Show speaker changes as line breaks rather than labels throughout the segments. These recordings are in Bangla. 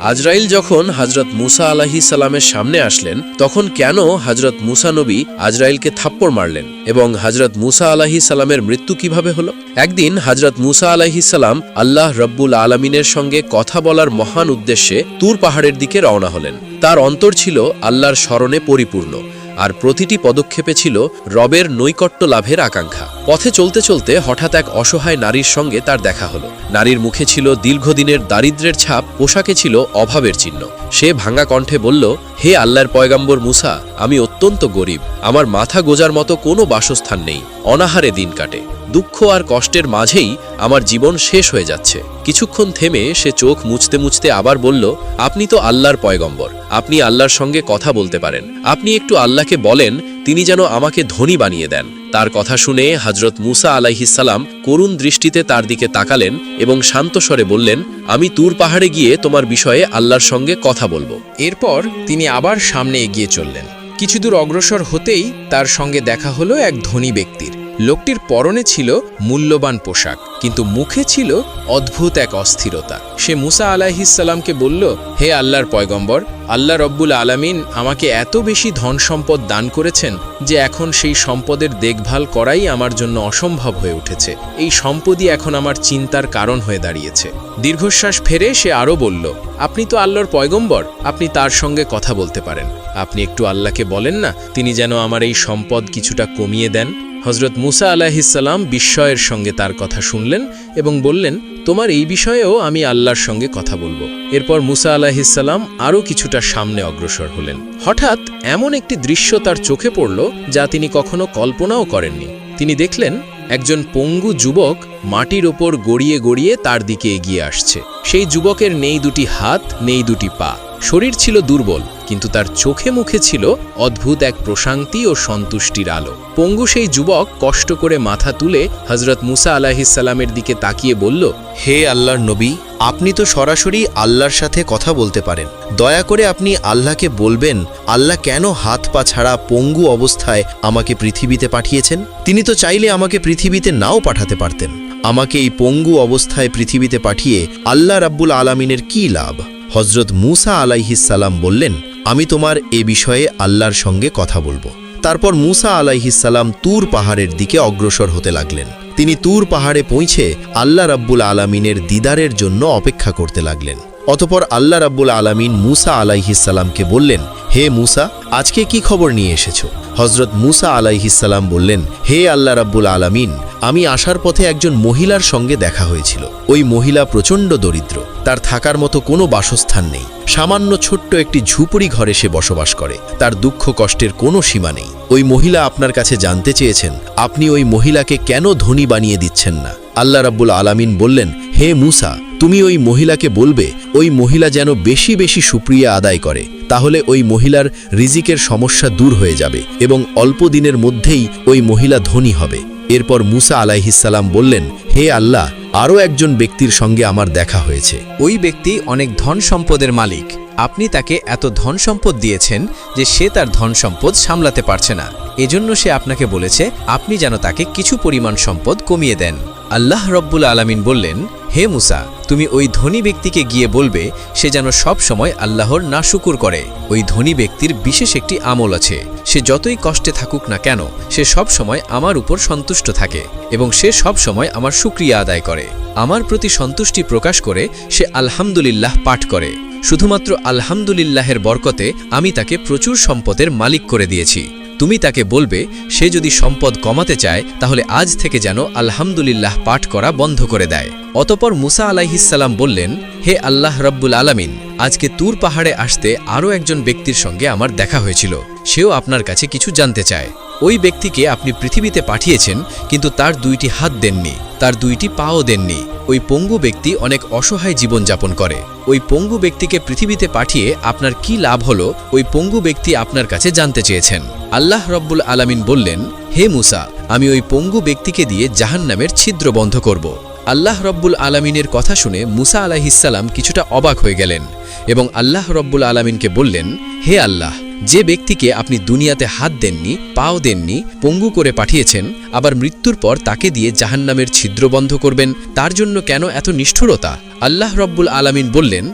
আজরাইল যখন হজরত মুসা আলাহি সালামের সামনে আসলেন, তখন কেন হজরত মুসা নবী আজরাইলকে থাপ্পড় মারলেন এবং হজরত মুসা আলাহি সালামের মৃত্যু কীভাবে হল? একদিন হজরত মুসা আলাহি সালাম আল্লাহ রব্বুল আলমিনের সঙ্গে কথা বলার মহান উদ্দেশ্যে তুর পাহাড়ের দিকে রওনা হলেন। তার অন্তর ছিল আল্লাহর স্মরণে পরিপূর্ণ। আর প্রতিটি পদক্ষেপে ছিল রবের নৈকট্য লাভের আকাঙ্ক্ষা। পথে চলতে চলতে হঠাৎ এক অসহায় নারীর সঙ্গে তার দেখা হলো। নারীর মুখে ছিল দীর্ঘদিনের দারিদ্রের ছাপ, পোশাকে ছিল অভাবের চিহ্ন। সে ভাঙা কণ্ঠে বলল, হে আল্লাহর পয়গাম্বর মুসা, আমি অত্যন্ত গরিব। আমার মাথা গোজার মতো কোনো বাসস্থান নেই। অনাহারে দিন কাটে। দুঃখ আর কষ্টের মাঝেই আমার জীবন শেষ হয়ে যাচ্ছে। কিছুক্ষণ থেমে সে চোখ মুছতে মুছতে আবার বলল, আপনি তো আল্লাহর পয়গম্বর। আপনি আল্লাহর সঙ্গে কথা বলতে পারেন। আপনি একটু আল্লাহকে বলেন, তিনি যেন আমাকে ধনী বানিয়ে দেন। তার কথা শুনে হজরত মুসা আলাইহিসাল্লাম করুণ দৃষ্টিতে তার দিকে তাকালেন এবং শান্তস্বরে বললেন, আমি তুর পাহাড়ে গিয়ে তোমার বিষয়ে আল্লাহর সঙ্গে কথা বলব।
এরপর তিনি আবার সামনে এগিয়ে চললেন। কিছুদূর অগ্রসর হতেই তার সঙ্গে দেখা হলো এক ধনী ব্যক্তির। লোকটির পরনে ছিল মূল্যবান পোশাক, কিন্তু মুখে ছিল অদ্ভুত এক অস্থিরতা। সে মুসা আলাহিসাল্লামকে বলল, হে আল্লাহর পয়গম্বর, আল্লাহ রব্বুল আলামিন আমাকে এত বেশি ধন সম্পদ দান করেছেন যে এখন সেই সম্পদের দেখভাল করাই আমার জন্য অসম্ভব হয়ে উঠেছে। এই সম্পদই এখন আমার চিন্তার কারণ হয়ে দাঁড়িয়েছে। দীর্ঘশ্বাস ফেরে সে আরও বলল, আপনি তো আল্লাহর পয়গম্বর, আপনি তার সঙ্গে কথা বলতে পারেন। আপনি একটু আল্লাহকে বলেন না, তিনি যেন আমার এই সম্পদ কিছুটা কমিয়ে দেন। হজরত মুসা আলাহিসাল্লাম বিস্ময়ের সঙ্গে তার কথা শুনলেন এবং বললেন, তোমার এই বিষয়েও আমি আল্লাহর সঙ্গে কথা বলব। এরপর মুসা আলাহিসাল্লাম আরও কিছুটা সামনে অগ্রসর হলেন। হঠাৎ এমন একটি দৃশ্য তার চোখে পড়ল যা তিনি কখনো কল্পনাও করেননি। তিনি দেখলেন, একজন পঙ্গু যুবক মাটির ওপর গড়িয়ে গড়িয়ে তার দিকে এগিয়ে আসছে। সেই যুবকের নেই দুটি হাত, নেই দুটি পা। শরীর ছিল দুর্বল। কিন্তু তার চোখে মুখে ছিল অদ্ভুত এক প্রশান্তি ও সন্তুষ্টির আলো। পঙ্গু সেই যুবক কষ্ট করে মাথা তুলে হজরত মুসা আলাহিসাল্লামের দিকে তাকিয়ে বলল,
হে আল্লাহর নবী, আপনি তো সরাসরি আল্লাহর সাথে কথা বলতে পারেন। দয়া করে আপনি আল্লাহকে বলবেন, আল্লাহ কেন হাত পা ছাড়া পঙ্গু অবস্থায় আমাকে পৃথিবীতে পাঠিয়েছেন? তিনি তো চাইলে আমাকে পৃথিবীতে নাও পাঠাতে পারতেন। আমাকে এই পঙ্গু অবস্থায় পৃথিবীতে পাঠিয়ে আল্লাহ রাব্বুল আলামিনের কি লাভ? হজরত মুসা আলাইহিসাল্লাম বললেন আমি তোমার এ বিষয়ে আল্লাহর সঙ্গে কথা বলব। তারপর মুসা আলাইহিসাল্লাম তুর পাহাড়ের দিকে অগ্রসর হতে লাগলেন। তিনি তুর পাহাড়ে পৌঁছে আল্লাহ রাব্বুল আলামিনের দিদারের জন্য অপেক্ষা করতে লাগলেন। অতপর আল্লাহ রাব্বুল আলামিন মুসা আলাইহিসাল্লামকে বললেন হে মুসা, আজকে কি খবর নিয়ে এসেছ? হজরত মুসা আলাইহিসাল্লাম বললেন, হে আল্লাহ রাব্বুল আলামিন, আমি আসার পথে একজন মহিলার সঙ্গে দেখা হয়েছিল। ওই মহিলা প্রচণ্ড দরিদ্র, তার থাকার মতো কোনো বাসস্থান নেই। সামান্য ছোট্ট একটি ঝুপড়ি ঘরে সে বসবাস করে, তার দুঃখ কষ্টের কোনো সীমা নেই। ওই মহিলা আপনার কাছে জানতে চেয়েছেন, আপনি ওই মহিলাকে কেন ধনী বানিয়ে দিচ্ছেন না? আল্লাহ রাব্বুল আলামিন বললেন, হে মুসা তুমি ওই মহিলাকে বলবে, ওই মহিলা যেন বেশি বেশি সুপ্রিয়া আদায় করে, তাহলে ওই মহিলার রিজিকের সমস্যা দূর হয়ে যাবে এবং অল্প দিনের মধ্যেই ওই মহিলা ধনী হবে। এরপর মুসা আলাইহিসাল্লাম বললেন, হে আল্লাহ, আরও একজন ব্যক্তির সঙ্গে আমার দেখা হয়েছে।
ওই ব্যক্তি অনেক ধন সম্পদের মালিক। আপনি তাকে এত ধন সম্পদ দিয়েছেন যে সে তার ধন সম্পদ সামলাতে পারছে না। এজন্য সে আপনাকে বলেছে, আপনি যেন তাকে কিছু পরিমাণ সম্পদ কমিয়ে দেন। আল্লাহ রব্বুল আলামিন বললেন, হে মুসা, তুমি ওই ধনী ব্যক্তিকে গিয়ে বলবে, সে যেন সব সময় আল্লাহর নাশুকুর করে। ওই ধনী ব্যক্তির বিশেষ একটি আমল আছে। সে যতই কষ্টে থাকুক না কেন, সে সব সময় আমার উপর সন্তুষ্ট থাকে এবং সে সব সময় আমার সুক্রিয়া আদায় করে। আমার প্রতি সন্তুষ্টি প্রকাশ করে, সে আলহামদুলিল্লাহ পাঠ করে। শুধুমাত্র আলহামদুলিল্লাহের বরকতে আমি তাকে প্রচুর সম্পদের মালিক করে দিয়েছি। তুমি তাকে বলবে, সে যদি সম্পদ কমাতে চায়, তাহলে আজ থেকে যেন আলহামদুলিল্লাহ পাঠ করা বন্ধ করে দেয়। অতপর মুসা আলাইহিসাল্লাম বললেন, হে আল্লাহ রব্বুল আলামিন, আজকে তুর পাহাড়ে আসতে আরও একজন ব্যক্তির সঙ্গে আমার দেখা হয়েছিল। সেও আপনার কাছে কিছু জানতে চায়। ওই ব্যক্তিকে আপনি পৃথিবীতে পাঠিয়েছেন, কিন্তু তার দুইটি হাত দেননি, তার দুইটি পাও দেননি। ওই পঙ্গু ব্যক্তি অনেক অসহায় জীবনযাপন করে। ওই পঙ্গু ব্যক্তিকে পৃথিবীতে পাঠিয়ে আপনার কি লাভ হলো, ওই পঙ্গু ব্যক্তি আপনার কাছে জানতে চেয়েছেন। আল্লাহ রব্বুল আলামিন বললেন, হে মুসা, আমি ওই পঙ্গু ব্যক্তিকে দিয়ে জাহান্নামের ছিদ্র বন্ধ করব। আল্লাহ রব্বুল আলামিনের কথা শুনে মুসা আলাহিসাল্লাম কিছুটা অবাক হয়ে গেলেন এবং আল্লাহ রব্বুল আলামিনকে বললেন, হে আল্লাহ যে ব্যক্তিকে আপনি দুনিয়াতে হাত দেননি, পাও দেননি, পঙ্গু করে পাঠিয়েছেন, আবার মৃত্যুর পর তাকে দিয়ে জাহান্নামের ছিদ্র বন্ধ করবেন, তার জন্য কেন এত নিষ্ঠুরতা? আল্লাহ রব্বুল আলামিন বললেন,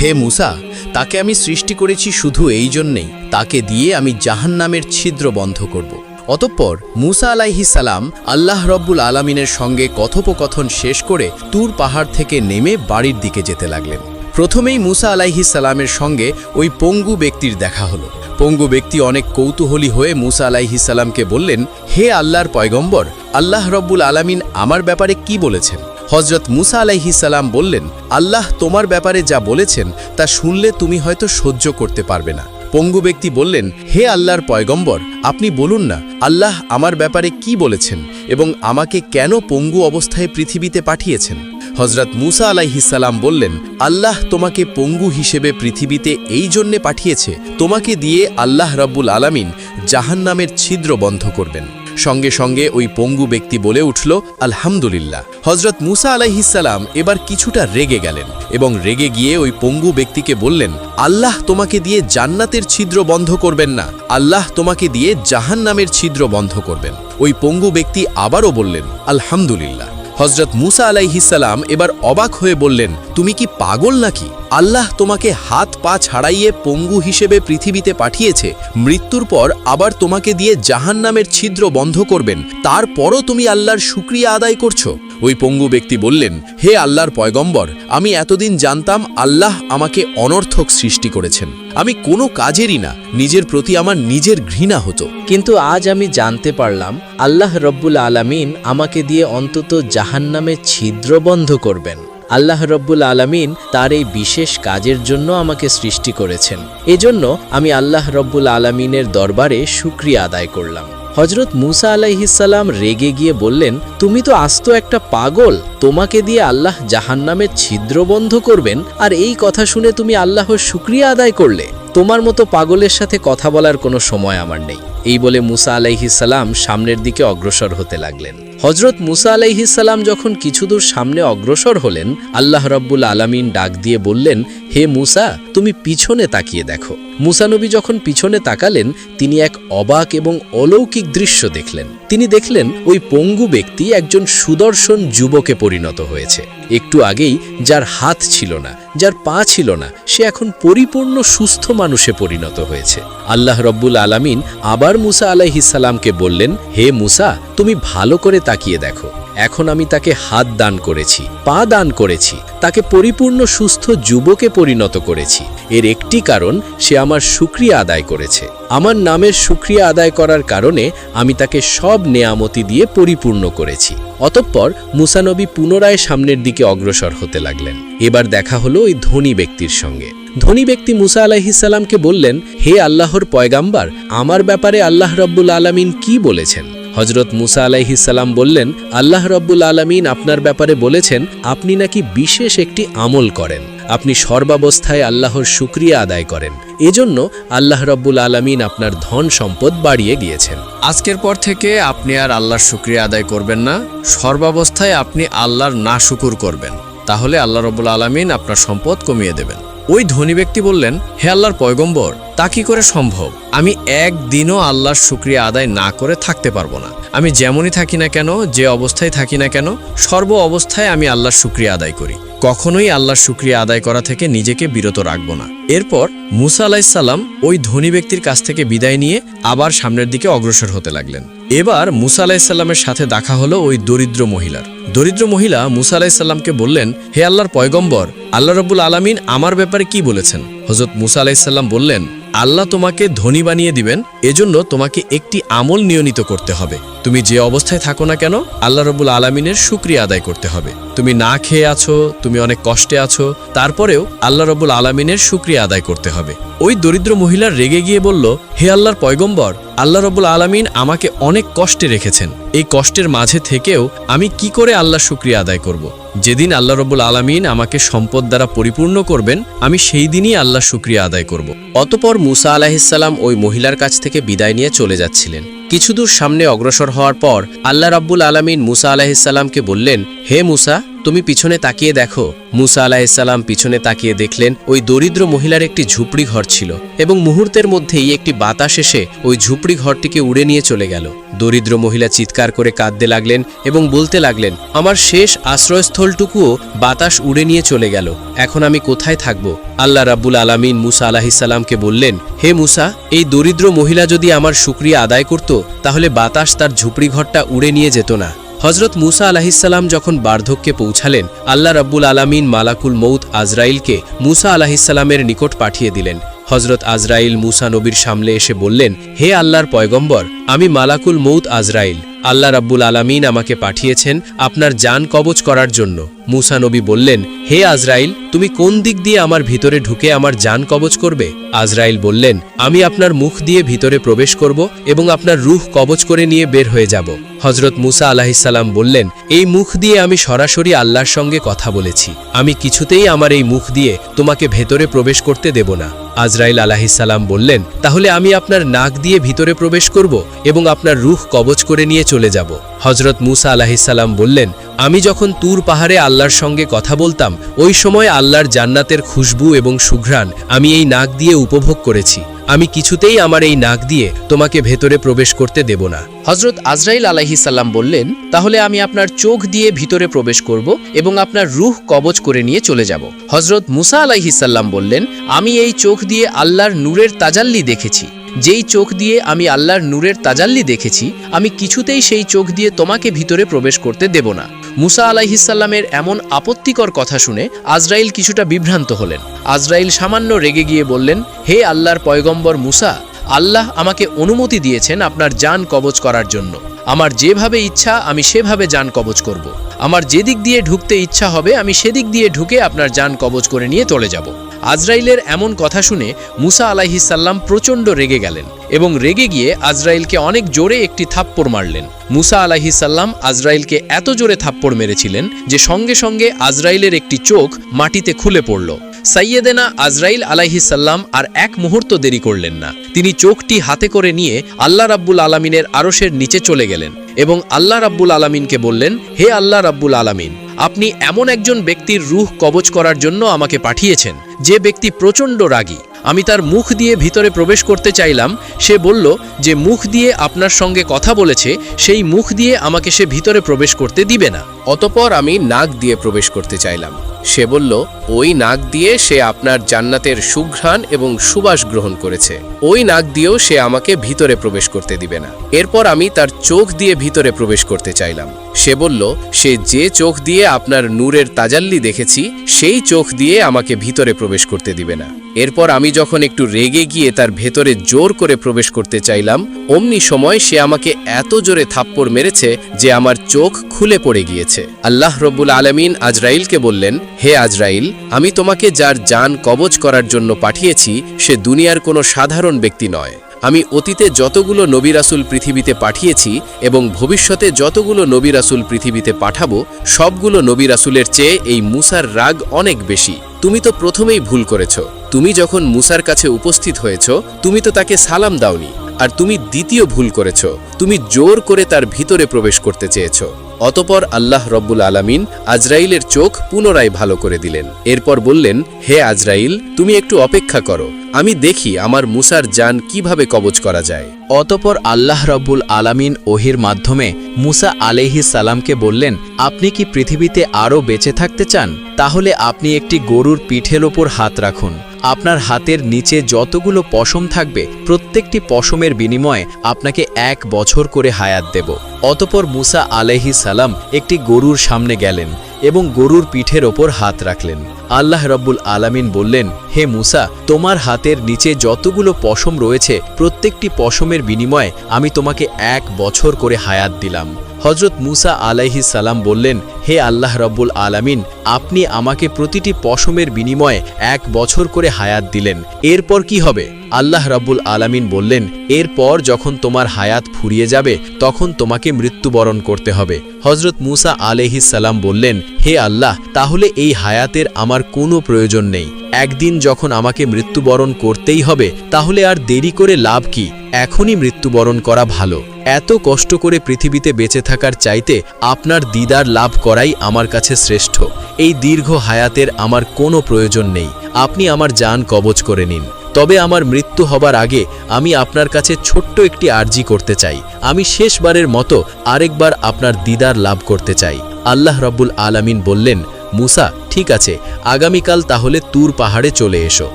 হে মুসা, তাকে আমি সৃষ্টি করেছি শুধু এই জন্যেই, তাকে দিয়ে আমি জাহান্নামের ছিদ্র বন্ধ করব। অতঃপর মুসা আলাইহি সালাম আল্লাহ রব্বুল আলমিনের সঙ্গে কথোপকথন শেষ করে তুর পাহাড় থেকে নেমে বাড়ির দিকে যেতে লাগলেন। প্রথমেই মুসা আলাইহি সালামের সঙ্গে ওই পঙ্গু ব্যক্তির দেখা হলো। পঙ্গু ব্যক্তি অনেক কৌতূহলী হয়ে মুসা আলাইহি সালামকে বললেন, হে আল্লাহর পয়গম্বর, আল্লাহ রব্বুল আলামিন আমার ব্যাপারে কি বলেছেন? হজরত মুসা আলাইহি সালাম বললেন, আল্লাহ তোমার ব্যাপারে যা বলেছেন, তা শুনলে তুমি হয়তো সহ্য করতে পারবে না। পঙ্গু ব্যক্তি বললেন, হে আল্লাহর পয়গম্বর, আপনি বলুন না, আল্লাহ আমার ব্যাপারে কি বলেছেন এবং আমাকে কেন পঙ্গু অবস্থায় পৃথিবীতে পাঠিয়েছেন? হজরত মুসা আলাইহিসাল্লাম বললেন, আল্লাহ তোমাকে পঙ্গু হিসেবে পৃথিবীতে এই জন্যে পাঠিয়েছে, তোমাকে দিয়ে আল্লাহ রব্বুল আলামিন জাহান্নামের ছিদ্র বন্ধ করবেন। সঙ্গে সঙ্গে ওই পঙ্গু ব্যক্তি বলে উঠল, আলহামদুলিল্লাহ। হজরত মুসা আলাইহিসাল্লাম এবার কিছুটা রেগে গেলেন এবং রেগে গিয়ে ওই পঙ্গু ব্যক্তিকে বললেন, আল্লাহ তোমাকে দিয়ে জান্নাতের ছিদ্র বন্ধ করবেন না, আল্লাহ তোমাকে দিয়ে জাহান্নামের ছিদ্র বন্ধ করবেন। ওই পঙ্গু ব্যক্তি আবারও বললেন, আলহামদুলিল্লাহ। হজরত মুসা আলাইহিসাল্লাম এবার অবাক হয়ে বললেন, তুমি কি পাগল নাকি? আল্লাহ তোমাকে হাত পা ছাড়াইয়ে পঙ্গু হিসেবে পৃথিবীতে পাঠিয়েছে। মৃত্যুর পর আবার তোমাকে দিয়ে জাহান্নামের ছিদ্র বন্ধ করবেন। তারপরও তুমি আল্লাহর শুক্রিয়া আদায় করছ। ওই পঙ্গু ব্যক্তি বললেন, হে আল্লাহর পয়গম্বর, আমি এতদিন জানতাম আল্লাহ আমাকে অনর্থক সৃষ্টি করেছেন। আমি কোনো কাজেরই না, নিজের প্রতি আমার নিজের ঘৃণা হতো।
কিন্তু আজ আমি জানতে পারলাম, আল্লাহ রব্বুল আলামিন আমাকে দিয়ে অন্তত জাহান্নামে ছিদ্র বন্ধ করবেন। আল্লাহ রব্বুল আলামিন তার এই বিশেষ কাজের জন্য আমাকে সৃষ্টি করেছেন। এজন্য আমি আল্লাহ রব্বুল আলামিনের দরবারে শুক্রিয়া আদায় করলাম। হজরত মুসা আলাইহিসাল্লাম রেগে গিয়ে বললেন, তুমি তো আস্ত একটা পাগল, তোমাকে দিয়ে আল্লাহ জাহান্নামের ছিদ্র বন্ধ করবেন, আর এই কথা শুনে তুমি আল্লাহর শুক্রিয়া আদায় করলে। তোমার মতো পাগলের সাথে কথা বলার কোনো সময় আমার নেই। এই বলে মুসা আলাইহিসাল্লাম সামনের দিকে অগ্রসর হতে লাগলেন। হজরত মুসা আলাইহিসাল্লাম যখন কিছুদূর সামনে অগ্রসর হলেন, আল্লাহ রব্বুল আলামিন ডাক দিয়ে বললেন, হে মুসা, তুমি পিছনে তাকিয়ে দেখো। মুসানবী যখন পিছনে তাকালেন, তিনি এক অবাক এবং অলৌকিক দৃশ্য দেখলেন। তিনি দেখলেন ওই পঙ্গু ব্যক্তি একজন সুদর্শন যুবকে পরিণত হয়েছে। একটু আগেই যার হাত ছিল না, যার পা ছিল না, সে এখন পরিপূর্ণ সুস্থ মানুষে পরিণত হয়েছে। আল্লাহ রব্বুল আলামিন আবার মুসা আলাইহিসাল্লামকে বললেন, হে মুসা, তুমি ভালো করে তাকিয়ে দেখো। এখন আমি তাকে হাত দান করেছি, পা দান করেছি, তাকে পরিপূর্ণ সুস্থ যুবকে পরিণত করেছি। এর একটি কারণ সে আমার সুক্রিয়া আদায় করেছে। আমার নামের সুক্রিয়া আদায় করার কারণে আমি তাকে সব নেয়ামতি দিয়ে পরিপূর্ণ করেছি। অতঃপর মুসানবী পুনরায় সামনের দিকে অগ্রসর হতে লাগলেন। এবার দেখা হলো ওই ধনী ব্যক্তির সঙ্গে। ধনী ব্যক্তি মুসা আলাহিসাল্লামকে বললেন, হে আল্লাহর পয়গাম্বার, আমার ব্যাপারে আল্লাহ রব্বুল আলামিন কি বলেছেন? হজরত মুসা আলাইহিসাল্লাম বললেন, আল্লাহ রব্বুল আলামিন আপনার ব্যাপারে বলেছেন, আপনি নাকি বিশেষ একটি আমল করেন। আপনি সর্বাবস্থায় আল্লাহর শুক্রিয়া আদায় করেন। এজন্য আল্লাহ রব্বুল আলমিন আপনার ধন সম্পদ বাড়িয়ে গিয়েছেন
আজকের পর থেকে আপনি আর আল্লাহর শুক্রিয়া আদায় করবেন না। সর্বাবস্থায় আপনি আল্লাহর না শুকুর করবেন। তাহলে আল্লাহ রব্বুল আলমিন আপনার সম্পদ কমিয়ে দেবেন। ওই ধনী ব্যক্তি বললেন, হে আল্লাহর পয়গম্বর, তা কি করে সম্ভব? আমি একদিনও আল্লাহর শুক্রিয়া আদায় না করে থাকতে পারব না। আমি যেমনই থাকি না কেন, যে অবস্থায় থাকি না কেন, সর্ব অবস্থায় আমি আল্লাহর শুক্রিয়া আদায় করি। কখনোই আল্লাহর শুক্রিয়া আদায় করা থেকে নিজেকে বিরত রাখব না। এরপর মুসা আলাইসাল্লাম ওই ধনী ব্যক্তির কাছ থেকে বিদায় নিয়ে আবার সামনের দিকে অগ্রসর হতে লাগলেন। এবার মুসা আলাইসাল্লামের সাথে দেখা হলো ওই দরিদ্র মহিলার। দরিদ্র মহিলা মুসা আলাইসাল্লামকে বললেন, হে আল্লাহর পয়গম্বর আল্লাহ রব্বুল আলমিন আমার ব্যাপারে কি বলেছেন? হজরত মুসা আলাইসাল্লাম বললেন, আল্লাহ তোমাকে ধনী বানিয়ে দিবেন, এজন্য তোমাকে একটি আমল নিয়মিত করতে হবে। তুমি যে অবস্থায় থাকো না কেন, আল্লাহ রবুল আলমিনের সুক্রিয়া আদায় করতে হবে। তুমি না খেয়ে আছো, তুমি অনেক কষ্টে আছো, তারপরেও আল্লাহ রবুল আলমিনের সুক্রিয়া আদায় করতে হবে ওই দরিদ্র মহিলার রেগে গিয়ে বলল, হে আল্লাহর পয়গম্বর, আল্লাহ রবুল আলমিন আমাকে অনেক কষ্টে রেখেছেন এই কষ্টের মাঝে থেকেও আমি কি করে আল্লাহ শুক্রিয়া আদায় করব। যেদিন আল্লাহ রবুল আলমিন আমাকে সম্পদ দ্বারা পরিপূর্ণ করবেন, আমি সেই দিনই আল্লাহ শুক্রিয়া আদায় করব।
অতপর মুসা আলাহিসাল্লাম ওই মহিলার কাছ থেকে বিদায় নিয়ে চলে যাচ্ছিলেন কিছুদূর সামনে অগ্রসর হওয়ার পর আল্লাহ রাব্বুল আলমিন মুসা আলাহিসাল্লামকে বললেন, হে মুসা তুমি পিছনে তাকিয়ে দেখো। মুসা আলাহিসাল্লাম পিছনে তাকিয়ে দেখলেন, ওই দরিদ্র মহিলার একটি ঝুপড়ি ঘর ছিল এবং মুহূর্তের মধ্যেই একটি বাতাস এসে ওই ঝুপড়ি ঘরটিকে উড়ে নিয়ে চলে গেল। দরিদ্র মহিলা চিৎকার করে কাঁদতে লাগলেন এবং বলতে লাগলেন, আমার শেষ আশ্রয়স্থলটুকুও বাতাস উড়ে নিয়ে চলে গেল। এখন আমি কোথায় থাকব? আল্লাহ রাব্বুল আলামিন মুসা আলাহিসাল্লামকে বললেন, হে মুসা, এই দরিদ্র মহিলা যদি আমার শুক্রিয়া আদায় করত, তাহলে বাতাস তার ঝুপড়ি ঘরটা উড়ে নিয়ে যেত না। হজরত মুসা আলাহিসাল্লাম যখন বার্ধক্যে পৌঁছালেন, আল্লাহ রব্বুল আলামিন মালাকুল মৌত আজরাইলকে মুসা আলাহিসাল্লামের নিকট পাঠিয়ে দিলেন। হজরত আজরাইল মুসা নবীর সামনে এসে বললেন, হে আল্লাহর পয়গম্বর, আমি মালাকুল মৌত আজরাইল। আল্লাহ রাব্বুল আলামিন আমাকে পাঠিয়েছেন আপনার যান কবচ করার জন্য। মুসা নবী বললেন, হে আজরাইল, তুমি কোন দিক দিয়ে আমার ভিতরে ঢুকে আমার যান কবচ করবে? আজরাইল বললেন, আমি আপনার মুখ দিয়ে ভিতরে প্রবেশ করব এবং আপনার রুহ কবচ করে নিয়ে বের হয়ে যাব। হজরত মুসা আলাহিসাল্লাম বললেন, এই মুখ দিয়ে আমি সরাসরি আল্লাহর সঙ্গে কথা বলেছি। আমি কিছুতেই আমার এই মুখ দিয়ে তোমাকে ভেতরে প্রবেশ করতে দেব না। আজরাইল আলাহিসাল্লাম বললেন, তাহলে আমি আপনার নাক দিয়ে ভিতরে প্রবেশ করব এবং আপনার রুখ কবচ করে নিয়ে চলে যাব। হজরত মুসা আলাহিসাল্লাম বললেন, আমি যখন তুর পাহাড়ে আল্লাহর সঙ্গে কথা বলতাম, ওই সময় আল্লাহর জান্নাতের খুশবু এবং সুঘ্রাণ আমি এই নাক দিয়ে উপভোগ করেছি। আমি কিছুতেই আমার এই নাক দিয়ে তোমাকে ভেতরে প্রবেশ করতে দেব না।
হজরত আজরাইল আলাহিসাল্লাম বললেন, তাহলে আমি আপনার চোখ দিয়ে ভিতরে প্রবেশ করব এবং আপনার রুহ কবচ করে নিয়ে চলে যাব। হজরত মুসা আলাহিসাল্লাম বললেন, আমি এই চোখ দিয়ে আল্লাহর নূরের তাজাল্লি দেখেছি। যেই চোখ দিয়ে আমি আল্লাহর নূরের তাজাল্লি দেখেছি, আমি কিছুতেই সেই চোখ দিয়ে তোমাকে ভিতরে প্রবেশ করতে দেব না। মুসা আলাইহিসাল্লামের এমন আপত্তিকর কথা শুনে আজরাইল কিছুটা বিভ্রান্ত হলেন। আজরাইল সামান্য রেগে গিয়ে বললেন, হে আল্লাহর পয়গম্বর মুসা, আল্লাহ আমাকে অনুমতি দিয়েছেন আপনার যান কবচ করার জন্য। আমার যেভাবে ইচ্ছা, আমি সেভাবে যান কবচ করব। আমার যেদিক দিয়ে ঢুকতে ইচ্ছা হবে, আমি সেদিক দিয়ে ঢুকে আপনার যান কবচ করে নিয়ে চলে যাব। আজরাইলের এমন কথা শুনে মুসা আলাইহিসাল্লাম প্রচণ্ড রেগে গেলেন এবং রেগে গিয়ে আজরাইলকে অনেক জোরে একটি থাপ্পড় মারলেন। মুসা আলাইহিসাল্লাম আজরাইলকে এত জোরে থাপ্পড় মেরেছিলেন যে সঙ্গে সঙ্গে আজরাইলের একটি চোখ মাটিতে খুলে পড়ল। সাইয়েদেনা আজরাইল আলাইহিসাল্লাম আর এক মুহূর্ত দেরি করলেন না। তিনি চোখটি হাতে করে নিয়ে আল্লাহ রাব্বুল আলমিনের আরশের নিচে চলে গেলেন এবং আল্লাহ রাব্বুল আলমিনকে বললেন, হে আল্লাহ রাব্বুল আলমিন আপনি এমন একজন ব্যক্তির রুহ কবচ করার জন্য আমাকে পাঠিয়েছেন যে ব্যক্তি প্রচণ্ড রাগী। আমি তার মুখ দিয়ে ভিতরে প্রবেশ করতে চাইলাম। সে বলল যে মুখ দিয়ে আপনার সঙ্গে কথা বলেছে, সেই মুখ দিয়ে আমাকে সে ভিতরে প্রবেশ করতে দিবে না।
অতপর আমি নাক দিয়ে প্রবেশ করতে চাইলাম। সে বলল, ওই নাক দিয়ে সে আপনার জান্নাতের সুঘ্রাণ এবং সুবাস গ্রহণ করেছে। ওই নাক দিয়েও সে আমাকে ভিতরে প্রবেশ করতে দিবে না। এরপর আমি তার চোখ দিয়ে ভিতরে প্রবেশ করতে চাইলাম। সে বলল, সে যে চোখ দিয়ে আপনার নূরের তাজাল্লি দেখেছি, সেই চোখ দিয়ে আমাকে ভিতরে প্রবেশ করতে দিবে না। এরপর আমি যখন একটু রেগে গিয়ে তার ভেতরে জোর করে প্রবেশ করতে চাইলাম, অমনি সময় সে আমাকে এত জোরে থাপ্পড় মেরেছে যে আমার চোখ খুলে পড়ে গিয়েছে। আল্লাহ রব্বুল আলমিন আজরাইলকে বললেন, হে আজরাইল, আমি তোমাকে যার যান কবজ করার জন্য পাঠিয়েছি, সে দুনিয়ার কোনো সাধারণ ব্যক্তি নয়। আমি অতীতে যতগুলো নবী রাসুল পৃথিবীতে পাঠিয়েছি এবং ভবিষ্যতে যতগুলো নবী রাসুল পৃথিবীতে পাঠাবো, সবগুলো নবী রাসুলের চেয়ে এই মুসার রাগ অনেক বেশি। তুমি তো প্রথমেই ভুল করেছ। তুমি যখন মুসার কাছে উপস্থিত হয়েছ, তুমি তো তাকে সালাম দাওনি। আর তুমি দ্বিতীয় ভুল করেছ। তুমি জোর করে তার ভিতরে প্রবেশ করতে চেয়েছ। অতপর আল্লাহ রব্বুল আলামিন আজরাইলের চোখ পুনরায় ভালো করে দিলেন। এরপর বললেন, হে আজরাইল, তুমি একটু অপেক্ষা করো। আমি দেখি আমার মুসার যান কীভাবে কবচ করা যায়।
অতপর আল্লাহ রব্বুল আলামিন ওহির মাধ্যমে মুসা আলাইহি সালামকে বললেন, আপনি কি পৃথিবীতে আরও বেঁচে থাকতে চান? তাহলে আপনি একটি গরুর পিঠের ওপর হাত রাখুন। আপনার হাতের নিচে যতগুলো পশম থাকবে, প্রত্যেকটি পশমের বিনিময়ে আপনাকে এক বছর করে হায়াত দেব। অতপর মুসা আলাইহি সালাম একটি গরুর সামনে গেলেন এবং গরুর পিঠের ওপর হাত রাখলেন। আল্লাহ রব্বুল আলামিন বললেন, হে মুসা, তোমার হাতের নিচে যতগুলো পশম রয়েছে, প্রত্যেকটি পশমের বিনিময়ে আমি তোমাকে এক বছর করে হায়াত দিলাম। হজরত মুসা আলাইহি সালাম বললেন, হে আল্লাহ রব্বুল আলামিন, আপনি আমাকে প্রতিটি পশমের বিনিময়ে এক বছর করে হায়াত দিলেন। এরপর কি হবে? আল্লাহ রাব্বুল আলামিন বললেন, এরপর যখন তোমার হায়াত ফুরিয়ে যাবে, তখন তোমাকে মৃত্যুবরণ করতে হবে। হজরত মুসা আলহিস সালাম বললেন, হে আল্লাহ, তাহলে এই হায়াতের আমার কোনো প্রয়োজন নেই। একদিন যখন আমাকে মৃত্যুবরণ করতেই হবে, তাহলে আর দেরি করে লাভ কি? এখনই মৃত্যুবরণ করা ভালো। এত কষ্ট করে পৃথিবীতে বেঁচে থাকার চাইতে আপনার দিদার লাভ করাই আমার কাছে শ্রেষ্ঠ। এই দীর্ঘ হায়াতের আমার কোনো প্রয়োজন নেই। আপনি আমার যান কবচ করে নিন। তবে আমার মৃত্যু হবার আগে আমি আপনার কাছে ছোট্ট একটি আর্জি করতে চাই। আমি শেষবারের মতো আরেকবার আপনার দিদার লাভ করতে চাই। আল্লাহ রব্বুল আলামিন বললেন, মুসা ঠিক আছে, আগামীকাল তাহলে তুর পাহাড়ে চলে এসো।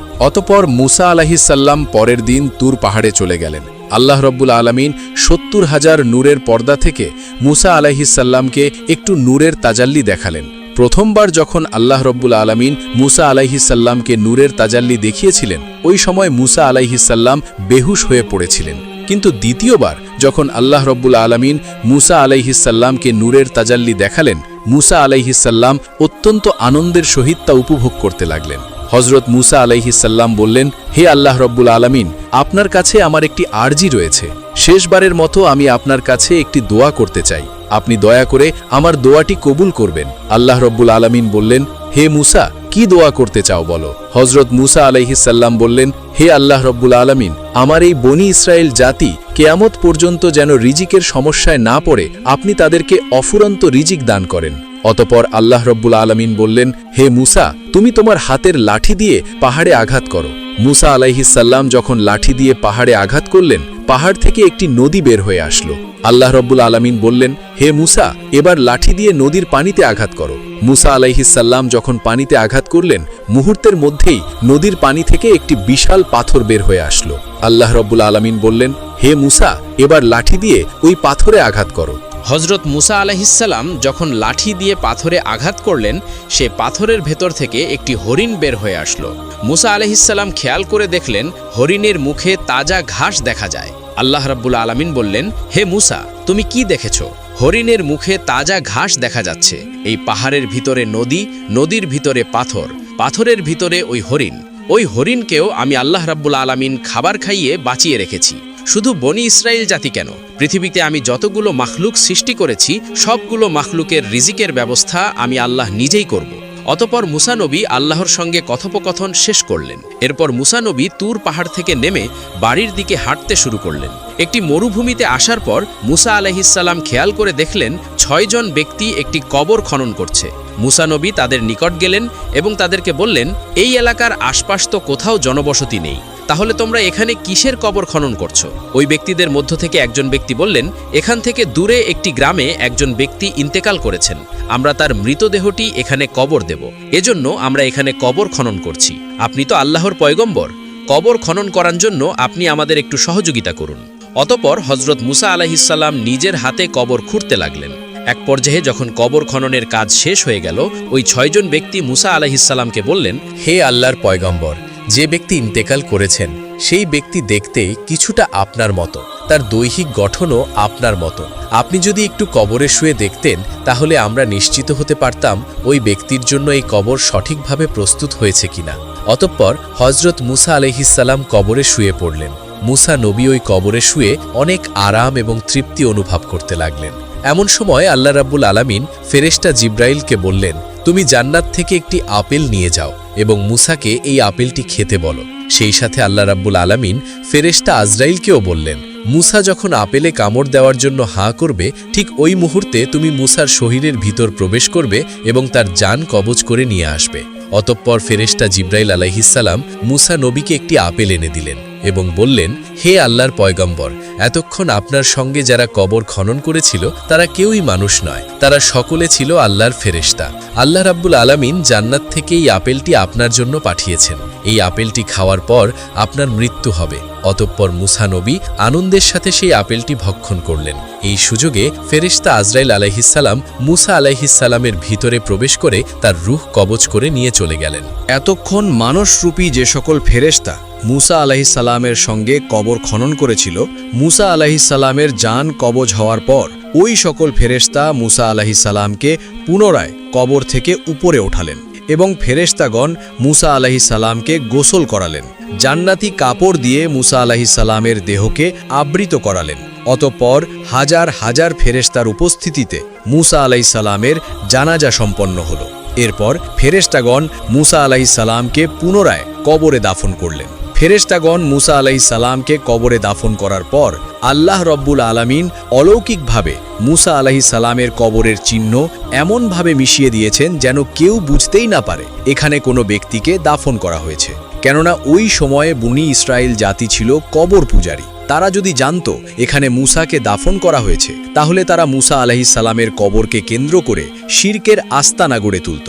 অতপর মুসা আলাহিসাল্লাম পরের দিন তুর পাহাড়ে চলে গেলেন। আল্লাহ রব্বুল আলমিন সত্তর হাজার নূরের পর্দা থেকে মুসা আলাহিসাল্লামকে একটু নূরের তাজাল্লি দেখালেন। প্রথমবার যখন আল্লাহ রব্বুল আলমিন মুসা আলাইহিসাল্লামকে নূরের তাজাল্লি দেখিয়েছিলেন, ওই সময় মুসা আলাইহিসাল্লাম বেহুশ হয়ে পড়েছিলেন। কিন্তু দ্বিতীয়বার যখন আল্লাহ রব্বুল আলমিন মুসা আলাইহিসাল্লামকে নূরের তাজাল্লি দেখালেন, মুসা আলাইহিসাল্লাম অত্যন্ত আনন্দের সহিত তা উপভোগ করতে লাগলেন। হজরত মুসা আলাইহিসাল্লাম বললেন, হে আল্লাহ রব্বুল আলমিন, আপনার কাছে আমার একটি আর্জি রয়েছে। শেষবারের মতো আমি আপনার কাছে একটি দোয়া করতে চাই। আপনি দয়া করে আমার দোয়াটি কবুল করবেন। আল্লাহ রব্বুল আলমিন বললেন, হে মুসা, কি দোয়া করতে চাও বলো? হজরত মুসা আলাইহিসাল্লাম বললেন হে আল্লাহ রব্বুল আলমিন, আমার এই বনি ইসরায়েল জাতি কেয়ামত পর্যন্ত যেন রিজিকের সমস্যায় না পড়ে, আপনি তাদেরকে অফুরন্ত রিজিক দান করেন। অতপর আল্লাহ রব্বুল আলমিন বললেন, হে মুসা, তুমি তোমার হাতের লাঠি দিয়ে পাহাড়ে আঘাত করো। মুসা আলাইহিসাল্লাম যখন লাঠি দিয়ে পাহাড়ে আঘাত করলেন, পাহাড় থেকে একটি নদী বের হয়ে আসলো। আল্লাহ রব্বুল আলমিন বললেন, হে মুসা, এবার লাঠি দিয়ে নদীর পানিতে আঘাত করো। মুসা আলাইহিসাল্লাম যখন পানিতে আঘাত করলেন, মুহূর্তের মধ্যেই নদীর পানি থেকে একটি বিশাল পাথর বের হয়ে আসলো। আল্লাহ রব্বুল আলমিন বললেন, হে মুসা, এবার লাঠি দিয়ে ওই পাথরে আঘাত করো।
হজরত মুসা আলাহিসাল্লাম যখন লাঠি দিয়ে পাথরে আঘাত করলেন, সে পাথরের ভেতর থেকে একটি হরিণ বের হয়ে আসলো। মুসা আলাহিসাল্লাম খেয়াল করে দেখলেন, হরিণের মুখে তাজা ঘাস দেখা যায়। আল্লাহ রাব্বুল আলামিন বললেন, হে মুসা, তুমি কি দেখেছ? হরিণের মুখে তাজা ঘাস দেখা যাচ্ছে। এই পাহাড়ের ভিতরে নদী, নদীর ভিতরে পাথর। পাথরের ভিতরে ওই হরিণ। ওই হরিণকেও আমি আল্লাহ রাব্বুল আলামিন খাবার খাইয়ে বাঁচিয়ে রেখেছি। শুধু বনি ইসরায়েল জাতি কেন? পৃথিবীতে আমি যতগুলো মাখলুক সৃষ্টি করেছি, সবগুলো মাখলুকের রিজিকের ব্যবস্থা আমি আল্লাহ নিজেই করব। অতপর মুসানবী আল্লাহর সঙ্গে কথোপকথন শেষ করলেন। এরপর মুসানবী তুর পাহাড় থেকে নেমে বাড়ির দিকে হাঁটতে শুরু করলেন। একটি মরুভূমিতে আসার পর মুসা আলহিসাল্লাম খেয়াল করে দেখলেন ছয়জন ব্যক্তি একটি কবর খনন করছে। মুসানবী তাদের নিকট গেলেন এবং তাদেরকে বললেন, এই এলাকার আশপাশ তো কোথাও জনবসতি নেই। তাহলে তোমরা এখানে কিসের কবর খনন করছ? ওই ব্যক্তিদের মধ্য থেকে একজন ব্যক্তি বললেন, এখান থেকে দূরে একটি গ্রামে একজন ব্যক্তি ইন্তেকাল করেছেন। আমরা তার মৃতদেহটি এখানে কবর দেব। এজন্য আমরা এখানে কবর খনন করছি। আপনি তো আল্লাহর পয়গম্বর। কবর খনন করার জন্য আপনি আমাদের একটু সহযোগিতা করুন। অতপর হজরত মুসা আলাহিসাল্লাম নিজের হাতে কবর খুঁড়তে লাগলেন। এক পর্যায়ে যখন কবর খননের কাজ শেষ হয়ে গেল, ওই ছয়জন ব্যক্তি মুসা আলাহিসাল্লামকে বললেন,
হে আল্লাহর পয়গম্বর যে ব্যক্তি ইন্তেকাল করেছেন, সেই ব্যক্তি দেখতে কিছুটা আপনার মতো। তার দৈহিক গঠনও আপনার মতো। আপনি যদি একটু কবরে শুয়ে দেখতেন, তাহলে আমরা নিশ্চিত হতে পারতাম ওই ব্যক্তির জন্য এই কবর সঠিকভাবে প্রস্তুত হয়েছে কিনা। অতঃপর হজরত মুসা আলহিসাল্লাম কবরে শুয়ে পড়লেন। মুসা নবী ওই কবরে শুয়ে অনেক আরাম এবং তৃপ্তি অনুভব করতে লাগলেন। এমন সময় আল্লাহ রাব্বুল আলামিন ফেরেশতা জিব্রাইলকে বললেন, তুমি জান্নাত থেকে একটি আপেল নিয়ে যাও। এবং মুসাকে এই আপেলটি খেতে বলো। সেই সাথে আল্লাহ রাব্বুল আলামিন ফেরেশতা আজরাইলকেও বললেন, মুসা যখন আপেলে কামড় দেওয়ার জন্য হাঁ করবে, ঠিক ওই মুহূর্তে তুমি মুসার শরীরের ভিতর প্রবেশ করবে এবং তার যান কবজ করে নিয়ে আসবে। অতঃপর ফেরেশতা জিব্রাইল আলাইহিসাল্লাম মুসা নবীকে একটি আপেল এনে দিলেন। এবং বললেন, হে আল্লাহর পয়গম্বর, এতক্ষণ আপনার সঙ্গে যারা কবর খনন করেছিল, তারা কেউই মানুষ নয়। তারা সকলে ছিল আল্লাহর ফেরেশতা। আল্লাহ রাব্বুল আলামিন জান্নাত থেকে এই আপেলটি আপনার জন্য পাঠিয়েছেন। এই আপেলটি খাওয়ার পর আপনার মৃত্যু হবে। অতঃপর মুসা নবী আনন্দের সাথে সেই আপেলটি ভক্ষণ করলেন। এই সুযোগে ফেরেশতা আজরাইল আলাইহিসাল্লাম মুসা আলাইহিসাল্লামের ভিতরে প্রবেশ করে তার রুহ কবজ করে নিয়ে চলে গেলেন।
এতক্ষণ মানসরূপী যে সকল ফেরেশতা মুসা আলাহিসাল্লামের সঙ্গে কবর খনন করেছিল। মুসা আলাহিসাল্লামের যান কবজ হওয়ার পর ওই সকল ফেরেশতা মুসা আলাহিসাল্লামকে পুনরায় কবর থেকে উপরে ওঠালেন এবং ফেরেশতাগণ মুসা আলাহিসাল্লামকে গোসল করালেন, জান্নাতি কাপড় দিয়ে মুসা আলাহি সালামের দেহকে আবৃত করালেন। অতঃপর হাজার হাজার ফেরেশতার উপস্থিতিতে মুসা আলাহি সালামের জানাজা সম্পন্ন হল। এরপর ফেরেশতাগণ মুসা আলাহি সালামকে পুনরায় কবরে দাফন করলেন। ফেরেশতাগণ মুসা আলাহি সালামকে কবরে দাফন করার পর আল্লাহ রব্বুল আলামিন অলৌকিকভাবে মুসা আলাহি সালামের কবরের চিহ্ন এমনভাবে মিশিয়ে দিয়েছেন যেন কেউ বুঝতেই না পারে এখানে কোনো ব্যক্তিকে দাফন করা হয়েছে। কেননা ওই সময়ে বুনি ইসরায়েল জাতি ছিল কবর পূজারী। তারা যদি জানত এখানে মুসাকে দাফন করা হয়েছে, তাহলে তারা মুসা আলাহি সালামের কবরকে কেন্দ্র করে শির্কের আস্তানা গড়ে তুলত।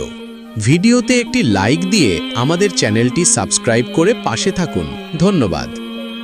ভিডিওতে একটি লাইক দিয়ে আমাদের চ্যানেলটি সাবস্ক্রাইব করে পাশে থাকুন। ধন্যবাদ।